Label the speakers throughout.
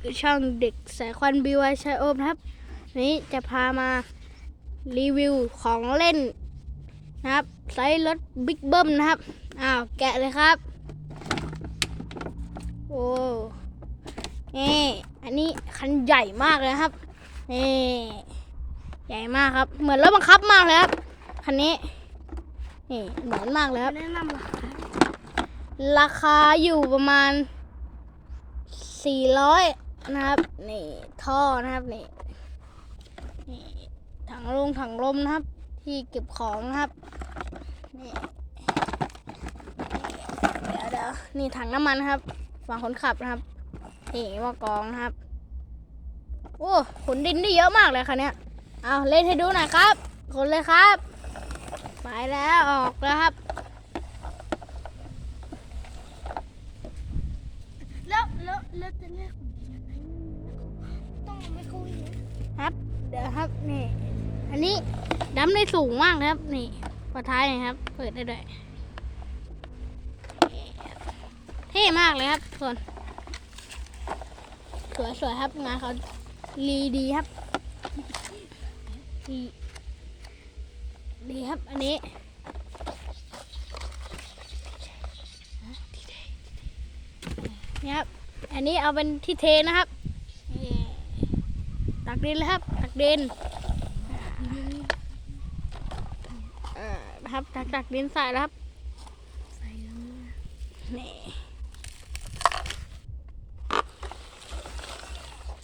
Speaker 1: คือช่องเด็กสายควันบีวายชัยโอมนะครับวันนี้จะพามารีวิวของเล่นนะครับไซส์รถบิ๊กเบิ้มนะครับ อ้าวแกะเลยครับ โอ้นี่อันนี้คันใหญ่มากเลยนะครับนี่ใหญ่มากครับ เหมือนรถบังคับมากเลยครับคันนี้นี่เหมือนมากเลยครับ
Speaker 2: แนะนำราคา
Speaker 1: ราคาอยู่ประมาณ400 นะครับ นี่ท่อนะครับนี่นี่ถังลงถังลมนะครับ ที่เก็บของนะครับ นี่เดี๋ยวเดี๋ยวนี่ถังน้ำมันครับฝั่งคนขับนะครับนี่หมากองนะครับโอ้ขนดินได้เยอะมากเลยคันเนี้ยเอาเล่นให้ดูหน่อยครับขนเลยครับไปแล้วออกแล้วครับ
Speaker 2: เดี๋
Speaker 1: ยวครับนี่ อันนี้ดำได้สูงมากนะครับ นี่ฝาท้ายนะครับ เปิดได้ด้วยเท่มากเลยครับทุกคนสวยสวยครับงานเขาลีดีครับดีดีครับ อันนี้นี่ครับ อันนี้เอาเป็นที่เทนะครับ ตักดินเลยครับ ดินนะครับตักตักดินใส่ครับ
Speaker 2: ใส่แล้วนะ
Speaker 1: นี่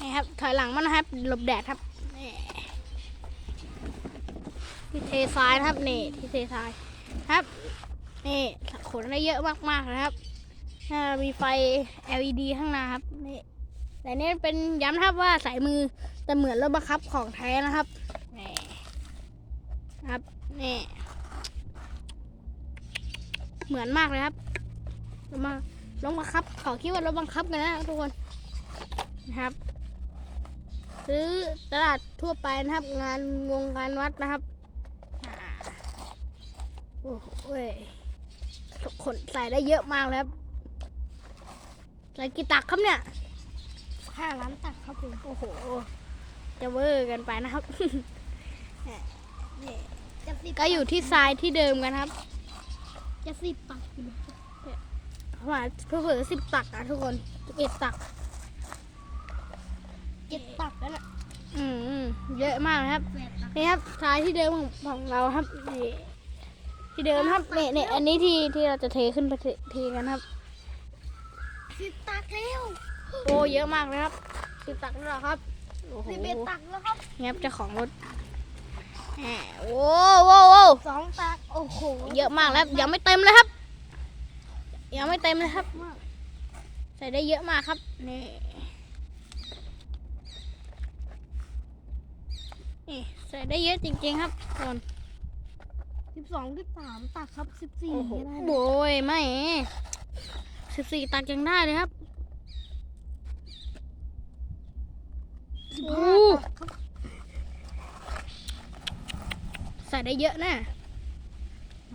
Speaker 1: นี่ครับถอยหลังมานะครับหลบแดดครับนี่ที่เททรายครับนี่ที่เททรายครับนี่ขนได้เยอะมากๆนะครับมีไฟ LED ข้างหน้าครับนี่ แต่นี่เป็นย้ำนะครับว่าสายมือแต่เหมือนรถบังคับของแท้นะครับนี่ครับนี่เหมือนมากเลยครับรถมารถบังคับขาคิดว่ารถบังคับกันนะทุกคนนะครับซื้อตลาดทั่วไปนะครับ งานวงการวัดนะครับโอ้โหขนใส่ได้เยอะมากเลยครับใส่กี่ตักครับเนี่ย
Speaker 2: ห้าล้านตักครับผม
Speaker 1: โอ้โห จะเวอร์กันไปนะครับนี่
Speaker 2: จะสิบ
Speaker 1: ก็อยู่ที่ทรายที่เดิมกันครับ
Speaker 2: จะสิบตักอยู่นะ
Speaker 1: ประมาณเพื่อสิบตักอะทุกคนสิบเอ็ดตัก
Speaker 2: เจ็ดตักแล้วน่ะ
Speaker 1: อืมเยอะมากนะครับ
Speaker 2: แปดตัก
Speaker 1: นี่ครับทรายที่เดิมของของเราครับนี่ที่เดิมครับเนี่ยเนี่ยอันนี้ที่ที่เราจะเทขึ้นไปเทเทกันครับ
Speaker 2: สิบตักแล้ว
Speaker 1: โอ้เยอะมากเลยครับสิบตักแล้วเหรอครับโอ้โห
Speaker 2: สิบเอ็ดตักแล้วครับ
Speaker 1: นี่ครับเจ้าของรถแหมโอ้โว้โว้
Speaker 2: สองตักโอ้โห
Speaker 1: เยอะมากแล้วยังไม่เต็มเลยครับ ยังไม่เต็มเลยครับ ใส่ได้เยอะมากครับนี่นี่ใส่ได้เยอะจริงๆครับทุกคน
Speaker 2: สิบสองสิบสามตักครับสิบสี่
Speaker 1: โอ้โหโอ้ยไม่สิบสี่ตักยังได้เลยครับ
Speaker 2: สิบ
Speaker 1: โอ้
Speaker 2: ห้าตักครับ
Speaker 1: ใส่ ได้เยอะนะ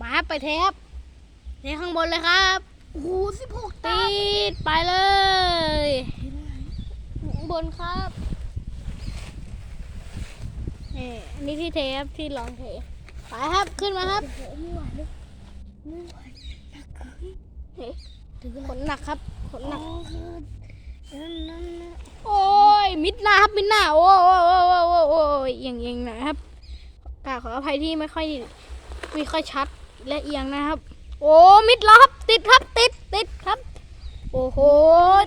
Speaker 1: มาครับไปเทครับเทข้างบนเลยครับ
Speaker 2: โอ้โหสิบหกตั
Speaker 1: ติ
Speaker 2: ก
Speaker 1: ดไปเลยข้างบนครับนี่อันนี้ที่เทครับที่ลองเทไปครับขึ้นมาครับ
Speaker 2: โอ้โหไม่ไหวเลยไม่ไหวหนักเกิน
Speaker 1: นี่
Speaker 2: ถือ
Speaker 1: ขนหนักครับขนหนัก
Speaker 2: โอ้โหนั่นนั่นนั่น
Speaker 1: โอ้ยมิดหน้าครับมิดหน้าโอ้โอ้โอ้โอ้โอ้โอ้ยเอียงเอียงหน่อยครับ กาขออภัยที่ไม่ค่อยไม่ค่อยชัดและเอียงนะครับ โอ้มิดแล้วครับ ติดครับติดติดครับ โอ้โห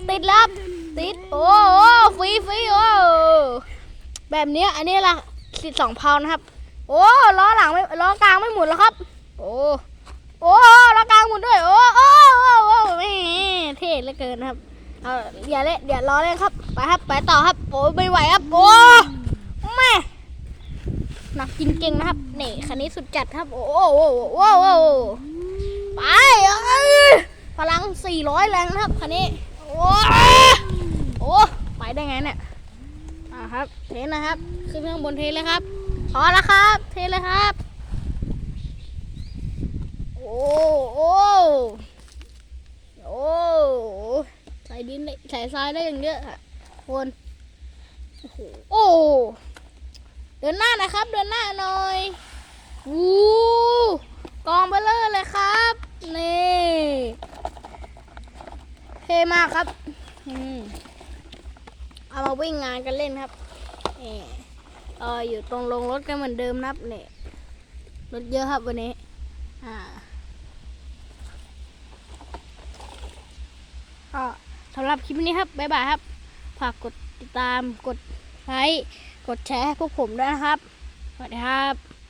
Speaker 1: ติดแล้วติดโอ้โอ้ฟรีฟรีโอ้แบบนี้อันนี้ละสิบสองพาวนะครับ โอ้ล้อหลังไม่ล้อกลางไม่หมุนแล้วครับ โอ้โอ้ล้อกลางหมุนด้วย โอ้โอ้โอ้โอ้แม่เท่เหลือเกินครับเอาอย่าเล่นเดี๋ยวรอเล่นครับ ไปครับ ไปต่อครับ โอ้ไม่ไหวครับ โอ้แม่ หนักจริงๆนะครับนี่คันนี้สุดจัดครับ โอ้โหโอ้โหโอ้โหไปเอ้ยพลัง 400 แรงนะครับคันนี้โอ้โอ้ไปได้ไงเนี่ยอ่าครับ เทนะครับขึ้นข้างบนเทเลยครับพอแล้วครับ เทเลยครับ โอ้โอ้โอ้ใส่ดินได้ใส่ทรายได้อย่างเยอะอะคนโอ้โหโอ้ เดินหน้านะครับ เดินหน้าหน่อยวู้กองเบลเลอร์เลยครับนี่เท่มากครับอืมเอามาวิ่งงานกันเล่นครับนี่เอออยู่ตรงลงรถกันเหมือนเดิมนะครับเนี่ยรถเยอะครับวันนี้อ่าก็สำหรับคลิปนี้ครับบ๊ายบายครับฝากกดติดตามกดไลค์ กดแชร์ให้พวกผมด้วยนะครับ สวัสดีครับ